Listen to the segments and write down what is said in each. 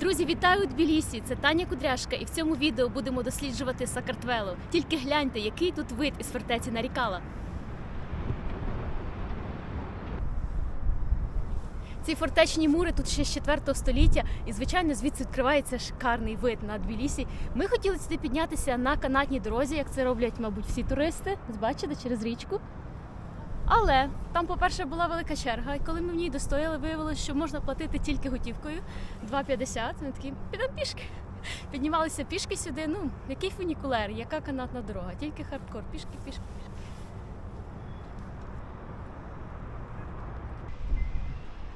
Друзі, вітаю у Тбілісі! Це Таня Кудряшка, і в цьому відео будемо досліджувати Сакартвело. Тільки гляньте, який тут вид із фортеці Нарікала. Ці фортечні мури тут ще з 4 століття, і звичайно звідси відкривається шикарний вид на Тбілісі. Ми хотіли сюди піднятися на канатній дорозі, як це роблять, мабуть, всі туристи. Бачите, через річку. Але там, по-перше, була велика черга, і коли ми в ній достояли, виявилося, що можна платити тільки готівкою 2,50. Ми такі підемо пішки. Піднімалися пішки сюди. Ну, який фунікулер, яка канатна дорога, тільки хардкор, пішки, пішки, пішки.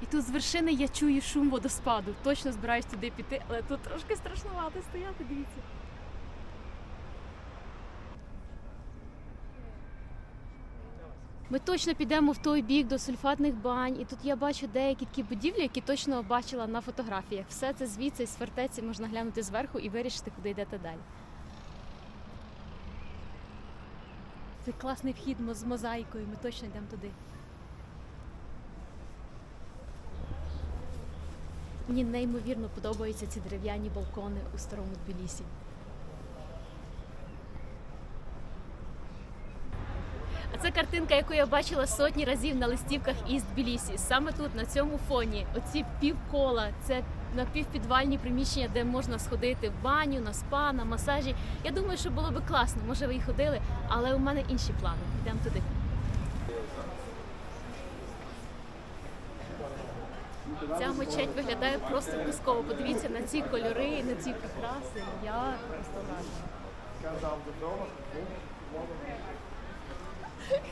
І тут з вершини я чую шум водоспаду. Точно збираюсь туди піти, але тут трошки страшнувато стояти, дивіться. Ми точно підемо в той бік до сульфатних бань, і тут я бачу деякі такі будівлі, які точно бачила на фотографіях. Все це звідси з фортеці можна глянути зверху і вирішити, куди йдете далі. Це класний вхід з мозаїкою, ми точно йдемо туди. Мені неймовірно подобаються ці дерев'яні балкони у старому Тбілісі. Це картинка, яку я бачила сотні разів на листівках із Тбілісі. Саме тут, на цьому фоні, оці півкола, це напівпідвальні приміщення, де можна сходити в баню, на спа, на масажі. Я думаю, що було би класно. Може, ви і ходили, але у мене інші плани. Йдемо туди. Ця мечеть виглядає просто казково. Подивіться на ці кольори, на ці прикраси. Я просто вражена.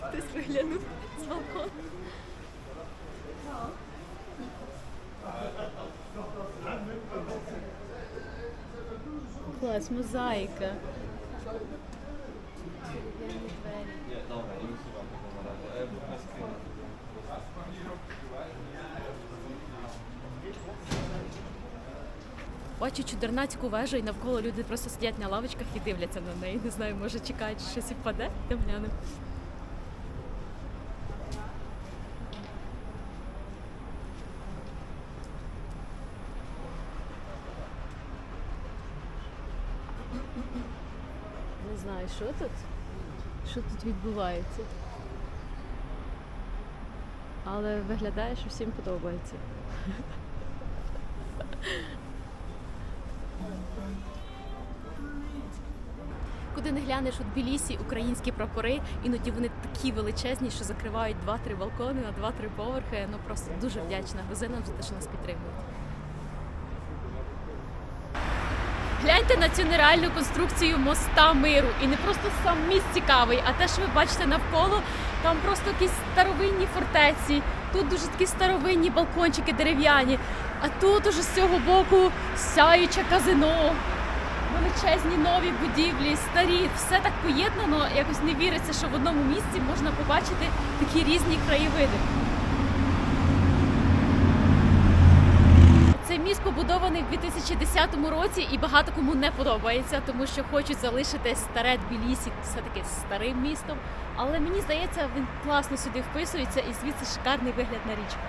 Хтось виглянув з балкону. Клас, мозаїка. Бачу чудернацьку вежу і навколо люди просто сидять на лавочках і дивляться на неї. Не знаю, може чекають, що щось впаде. Глянемо. Не знаю, що тут? Що тут відбувається. Але виглядає, що всім подобається. Куди не глянеш у Тбілісі українські прапори, іноді вони такі величезні, що закривають 2-3 балкони на 2-3 поверхи. Ну просто дуже вдячна грузинам за те, що нас підтримують. Гляньте на цю нереальну конструкцію моста миру. І не просто сам міст цікавий, а те, що ви бачите навколо, там просто якісь старовинні фортеці. Тут дуже такі старовинні балкончики дерев'яні. А тут уже з цього боку сяюче казино величезні нові будівлі, старі, все так поєднано, якось не віриться, що в одному місці можна побачити такі різні краєвиди. Цей міст побудований в 2010 році і багато кому не подобається, тому що хочуть залишити старе Тбілісі все-таки старим містом. Але мені здається, він класно сюди вписується і звідси шикарний вигляд на річку.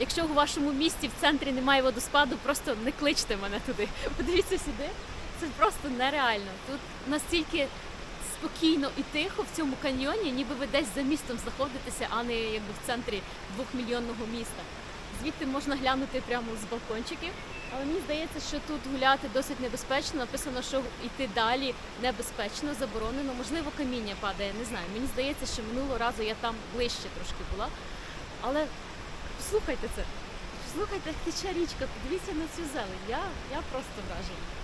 Якщо у вашому місті в центрі немає водоспаду, просто не кличте мене туди. Подивіться сюди. Це просто нереально. Тут настільки спокійно і тихо в цьому каньйоні, ніби ви десь за містом знаходитеся, а не якби в центрі двохмільйонного міста. Звідти можна глянути прямо з балкончиків. Але мені здається, що тут гуляти досить небезпечно. Написано, що йти далі небезпечно, заборонено. Можливо, каміння падає, не знаю. Мені здається, що минулого разу я там ближче трошки була. Але Послухайте це. Послухайте, як тече річка, подивіться на цю зелень. Я, я просто вражена.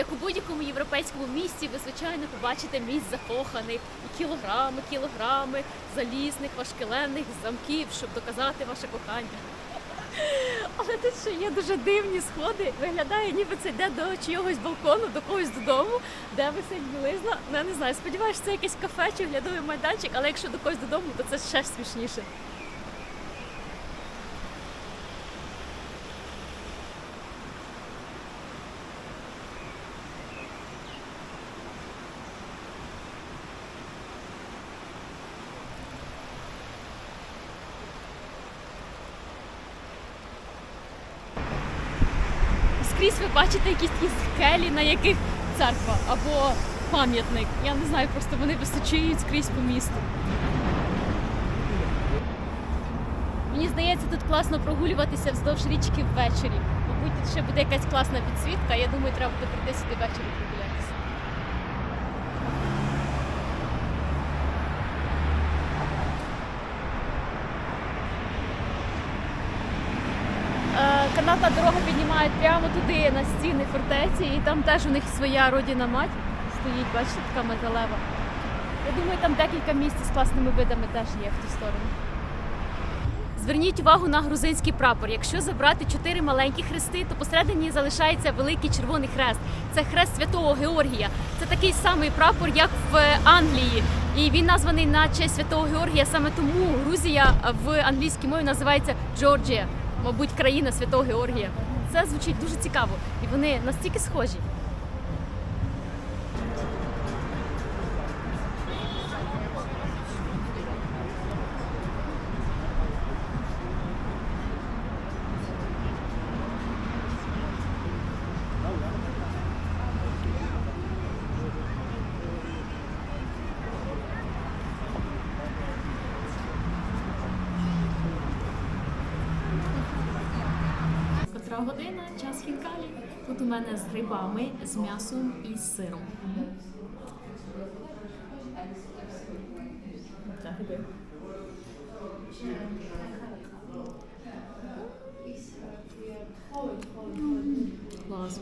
Як у будь-якому європейському місті, ви, звичайно, побачите місць закоханих, і кілограми, кілограми залізних, важкеленних замків, щоб доказати ваше кохання. Але тут ще є дуже дивні сходи. Виглядає, ніби це йде до чийогось балкону, до когось додому, де висить білизна. Ну, я не знаю, сподіваюся, це якесь кафе чи оглядовий майданчик, але якщо до когось додому, то це ще смішніше. Скрізь ви бачите якісь такі скелі, на яких церква або пам'ятник. Я не знаю, просто вони височіють скрізь по місту. Мені здається, тут класно прогулюватися вздовж річки ввечері. Мабуть, тут ще буде якась класна підсвітка. Я думаю, треба буде прийти сюди ввечері прогулятися. Е, Канатна дорога піднімає прямо туди на стіни фортеці, і там теж у них своя родина мать стоїть, бачите, така металева. Я думаю, там декілька місць з класними видами теж є в ту сторону. Зверніть увагу на грузинський прапор. Якщо забрати чотири маленькі хрести, то посередині залишається великий червоний хрест. Це хрест святого Георгія. Це такий самий прапор, як в Англії. І він названий на честь святого Георгія. Саме тому Грузія в англійській мові називається Джорджія, мабуть, країна святого Георгія. Це звучить дуже цікаво, і вони настільки схожі. Котра година, час хінкалі. Тут у мене з грибами, з м'ясом і з сиром. Так. Клас.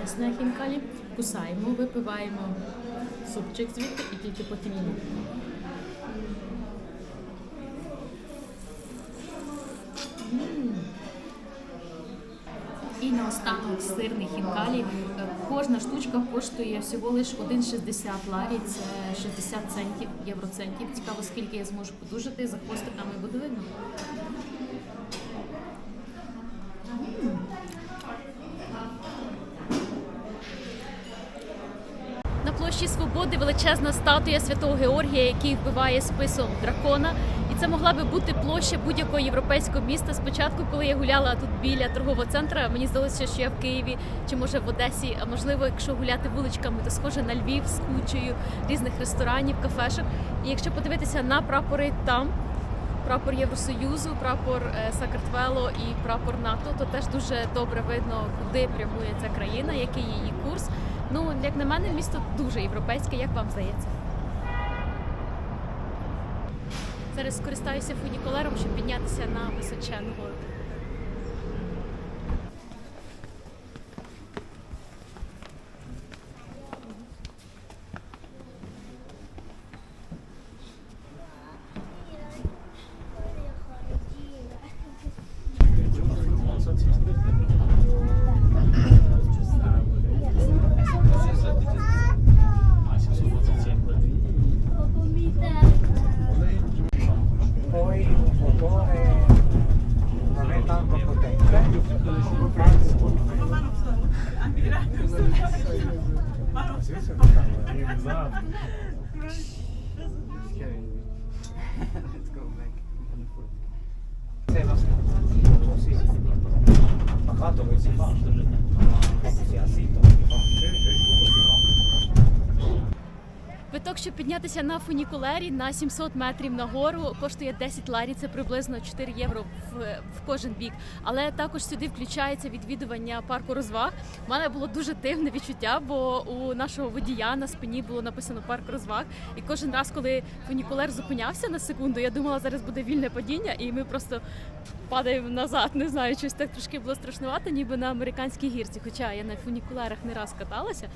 Ясне хінкалі. Кусаємо, випиваємо супчик звідти і тільки потім. І наостанок сирний хінкалі. Е, Кожна штучка коштує всього лиш 1,60 ларі, це 60 центів, євроцентів. Цікаво, скільки я зможу подужати за хвостиками буде видно. Площі Свободи величезна статуя святого Георгія, який вбиває списом дракона. І це могла би бути площа будь-якого європейського міста. Спочатку, коли я гуляла тут біля торгового центру, мені здалося, що я в Києві чи може в Одесі. А можливо, якщо гуляти вуличками, то схоже на Львів з кучею різних ресторанів, кафешок. І якщо подивитися на прапори там. Прапор Євросоюзу, прапор е, Сакартвело і прапор НАТО, то теж дуже добре видно, куди прямує ця країна, який її курс. Ну, як на мене, місто дуже європейське, як вам здається? Зараз скористаюся фунікулером, щоб піднятися на височену гору. Pacato che si fa, ma si assito, si fa. Квиток, щоб піднятися на фунікулері на 700 метрів нагору, коштує 10 ларі, це приблизно 4 євро в, в кожен бік. Але також сюди включається відвідування парку розваг. У мене було дуже дивне відчуття, бо у нашого водія на спині було написано парк розваг. І кожен раз, коли фунікулер зупинявся на секунду, я думала, зараз буде вільне падіння, і ми просто падаємо назад. Не знаю, щось так трошки було страшнувато, ніби на американській гірці. Хоча я на фунікулерах не раз каталася.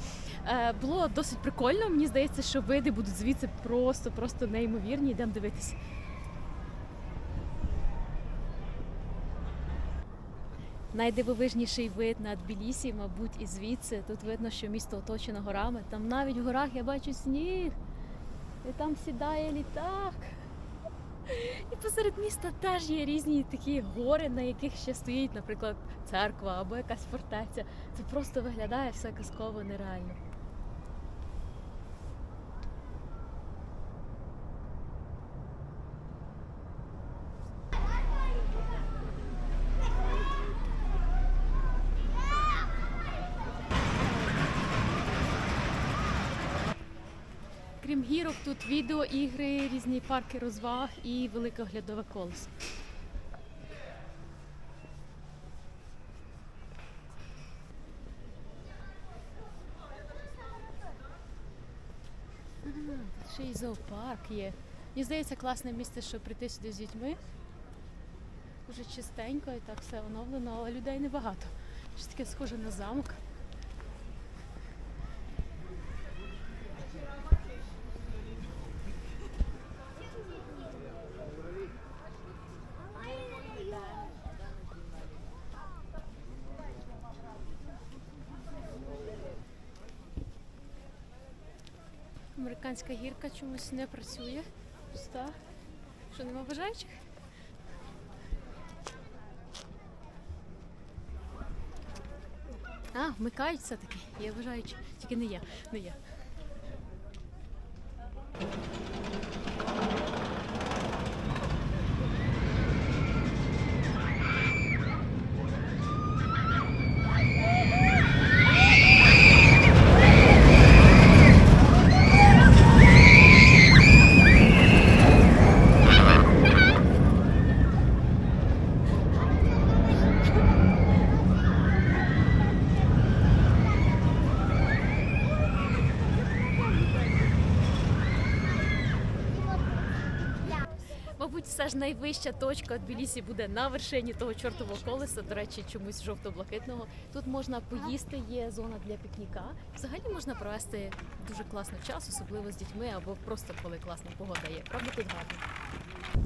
Е, було досить прикольно. Мені здається, що види будуть звідси просто, просто неймовірні. Йдемо дивитися. Найдивовижніший вид на Тбілісі, мабуть, і звідси. Тут видно, що місто оточено горами. Там навіть в горах я бачу сніг. І там сідає літак. І посеред міста теж є різні такі гори, на яких ще стоїть, наприклад, церква або якась фортеця. Це просто виглядає все казково нереально. Крім гірок, тут відеоігри, різні парки розваг і велике оглядове колесо. Ще й зоопарк є. Мені здається, класне місце, щоб прийти сюди з дітьми. Дуже чистенько і так все оновлено, але людей небагато. Щось таке схоже на замок. Американська гірка чомусь не працює. Пуста. Що, нема бажаючих? А, вмикають все-таки. Є бажаючі. Тільки не я. Не я. Мабуть, ж найвища точка Тбілісі буде на вершині того чортового колеса. До речі, чомусь жовто-блакитного. Тут можна поїсти, є зона для пікніка. Взагалі можна провести дуже класно час, особливо з дітьми або просто коли класна погода є. Правда, тут гарно.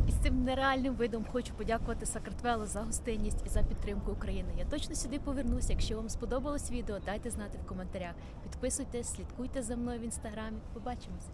І з цим нереальним видом хочу подякувати Сакартвело за гостинність і за підтримку України. Я точно сюди повернуся. Якщо вам сподобалось відео, дайте знати в коментарях. Підписуйтесь, слідкуйте за мною в інстаграмі. Побачимось.